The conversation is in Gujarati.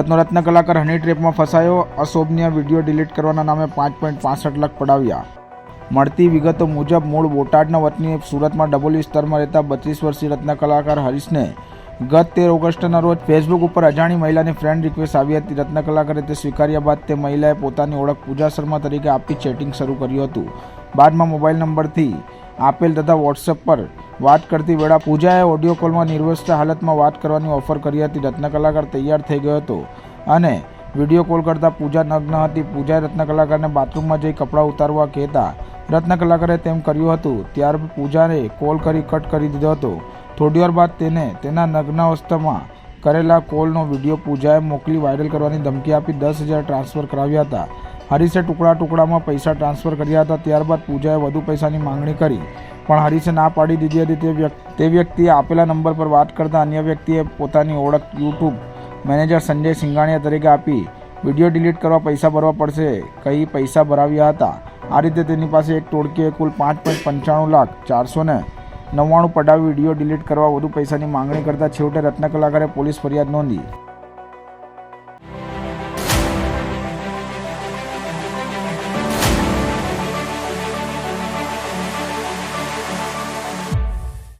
સુરતનો રત્ન કલાકાર હની ટ્રેપમાં ફસાયો, અશોભનીય વીડિયો ડિલીટ કરવાના નામે પાંચ પોઈન્ટ પાસઠ લાખ પડાવ્યા. મળતી વિગતો મુજબ, મૂળ બોટાડના વતની સુરતમાં ડબલ વિસ્તારમાં રહેતા બત્રીસ વર્ષીય રત્ન કલાકાર હરીશને ગત તેર ઓગસ્ટના રોજ ફેસબુક ઉપર અજાણી મહિલાની ફ્રેન્ડ રિક્વેસ્ટ આવી હતી. રત્ન કલાકારે તે સ્વીકાર્યા બાદ તે મહિલાએ પોતાની ઓળખ પૂજા શર્મા તરીકે આપી ચેટિંગ શરૂ કર્યું હતું. બાદમાં મોબાઈલ નંબરથી આપેલ તથા વોટ્સએપ પર વાત કરતી વેળા પૂજાએ ઓડિયો કોલમાં નિર્વસ્ત હાલતમાં વાત કરવાની ઓફર કરી હતી. રત્ન કલાકાર તૈયાર થઈ ગયો હતો અને વીડિયો કોલ કરતાં પૂજા નગ્ન હતી. પૂજાએ રત્ન કલાકારને બાથરૂમમાં જઈ કપડાં ઉતારવા કહેતા રત્ન કલાકારે તેમ કર્યું હતું. ત્યાર પૂજાને કોલ કરી કટ કરી દીધો હતો. થોડીવાર બાદ તેને તેના નગ્ન અવસ્થામાં કરેલા કોલનો વીડિયો પૂજાએ મોકલી વાયરલ કરવાની ધમકી આપી દસ હજાર ટ્રાન્સફર કરાવ્યા હતા. હરીશે ટુકડા ટુકડામાં પૈસા ટ્રાન્સફર કર્યા હતા. ત્યારબાદ પૂજાએ વધુ પૈસાની માંગણી કરી. પણ હરીશે ના પાડી દીધી હતી. તે વ્યક્તિ, તે વ્યક્તિએ આપેલા નંબર પર વાત કરતા અન્ય વ્યક્તિએ પોતાની ઓળખ યુટ્યુબ મેનેજર સંજય સિંઘાણીયા તરીકે આપી. વીડિયો ડિલીટ કરવા પૈસા ભરવા પડશે. કહી પૈસા ભરાવ્યા હતા. આ રીતે તેની પાસે એક ટોળકીએ કુલ પાંચ પોઈન્ટ પંચાણું લાખ ચારસો ને નવ્વાણું પડાવી વીડિયો ડિલીટ કરવા વધુ પૈસાની માંગણી કરતા છેવટે રત્ન કલાકારે પોલીસ ફરિયાદ નોંધી.